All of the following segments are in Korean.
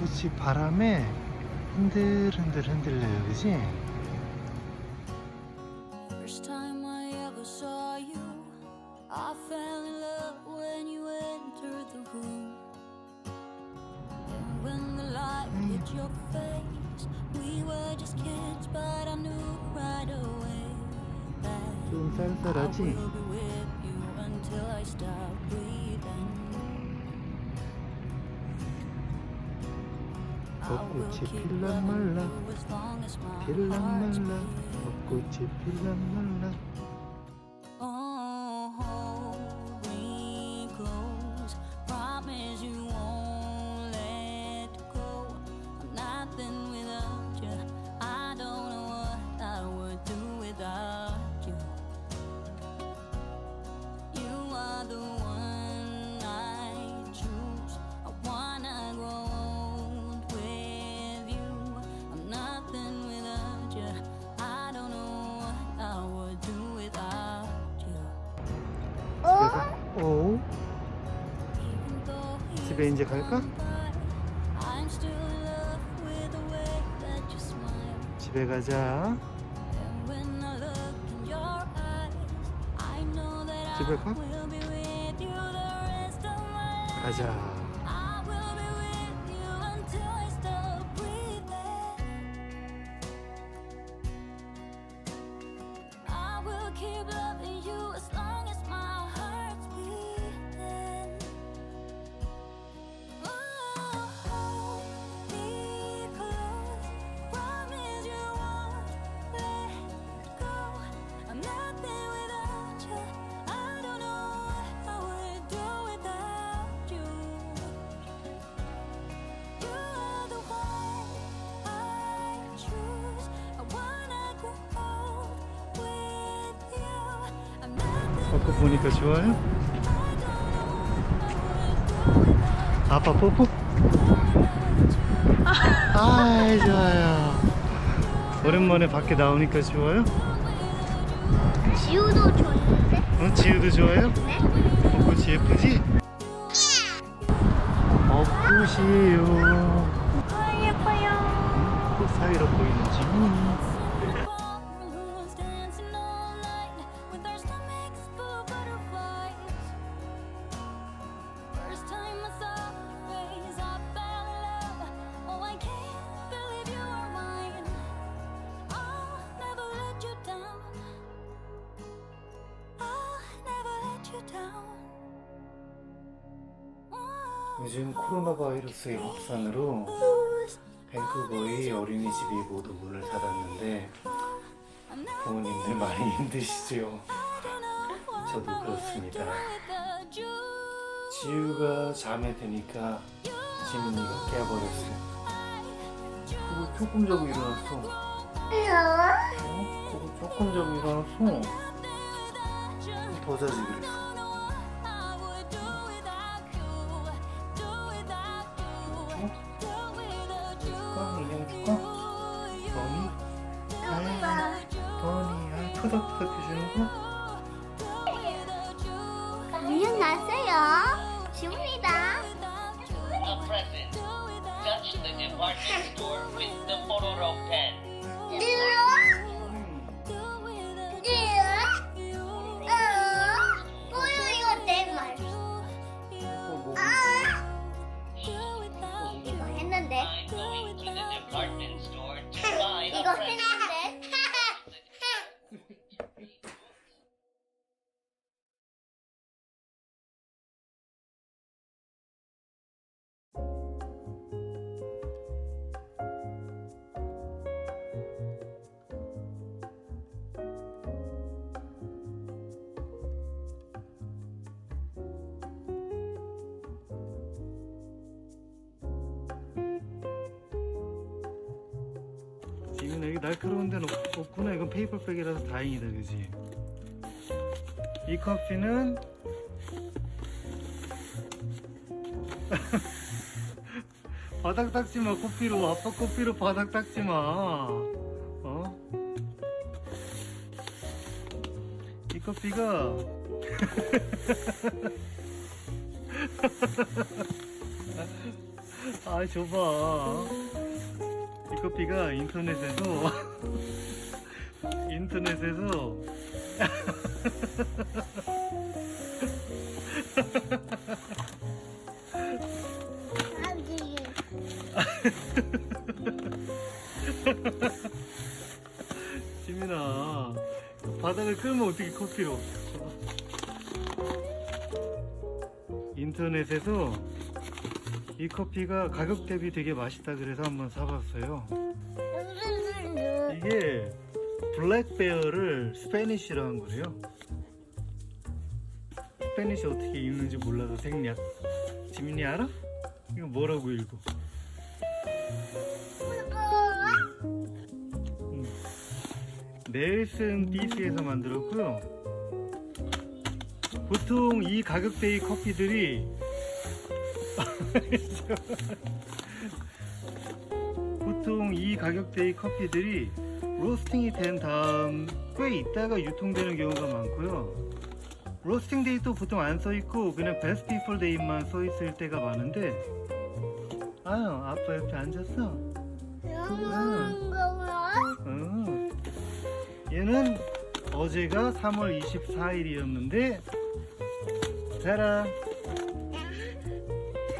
벚꽃이 바람에 흔들흔들 흔들려요 그지? First time I ever saw you, I fell in love when you entered the room. And when the light hit your face, we were just kids, but I knew right away that 좀 I 쌀쌀하지? will be with you until I stop breathing. 벚꽃이 loving 말라 heart's 말라. 벚꽃이 필란 말라 집에 이제 갈까? With the way that you smile. 벚꽃 보니까 좋아요? 아빠 뽀뽀? 아이 좋아요 오랜만에 밖에 나오니까 좋아요? 지우도 좋은데? 어? 지우도 좋아요? 네? 요즘 코로나 바이러스의 확산으로 밴쿠버의 어린이집이 모두 문을 닫았는데 부모님들 많이 힘드시죠? 저도 그렇습니다. 지우가 잠에 드니까 지민이가 깨버렸어요. 그거 조금 자고 일어났어. 어? 그거 조금 자고 일어났어. 더 자지 그랬어. 버니. 아, 토닥토닥 해주는 거? 안녕 나세요. 지웁니다. A present. Touch the department store with the 날카로운 데는 없- 없구나. 이건 페이퍼백이라서 다행이다, 그지? 이 커피는 바닥 닦지 마, 코피로. 아빠 코피로 바닥 닦지 마. 어? 이 커피가 아, 줘봐. 이 커피가 인터넷에서 인터넷에서 지민아 바닥을 끌면 어떻게 커피로? 인터넷에서 이 커피가 가격 대비 되게 맛있다 그래서 한번 사봤어요. 이게 블랙베어를 스페니쉬로 한 거래요. 스페니쉬 어떻게 읽는지 몰라서 생략. 지민이 알아? 이거 뭐라고 읽어? 음. 넬슨 비스에서 만들었고요. 보통 이 가격대의 커피들이 보통 이 가격대의 커피들이 로스팅이 된 다음 꽤 있다가 유통되는 경우가 많고요. 로스팅 데이도 보통 안 써 있고 그냥 베스트 비폴 데이만 써 있을 때가 많은데 아유 아빠 옆에 앉았어. 응. 얘는 어제가 3월 24일이었는데 짜란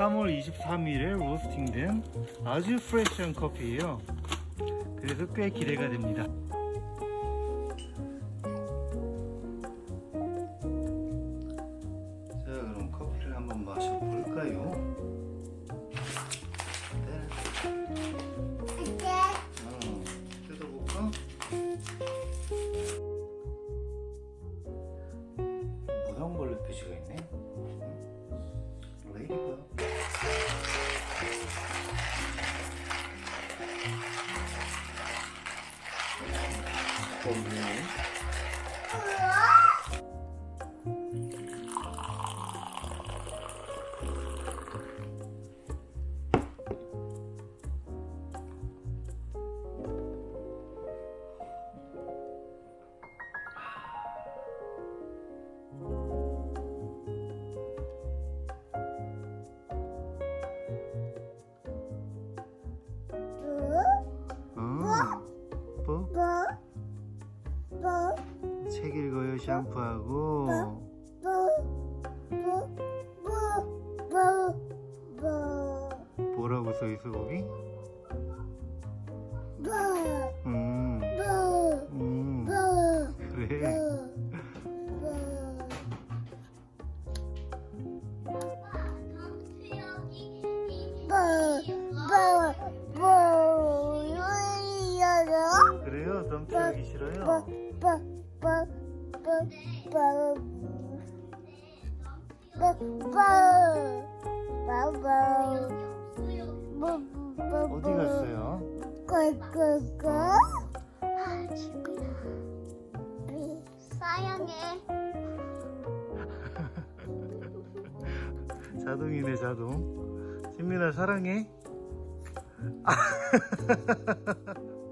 3월 23일에 로스팅된 아주 프레시한 커피예요. 그래서 꽤 기대가 됩니다. 없 책 읽어요 샴푸하고. 뭐라고 써있어 거기? 음, 음. 그래. 그래요? 덤피하기 싫어요 어디 갔어요? 사양해. 자동이네 자동 진민아 사랑해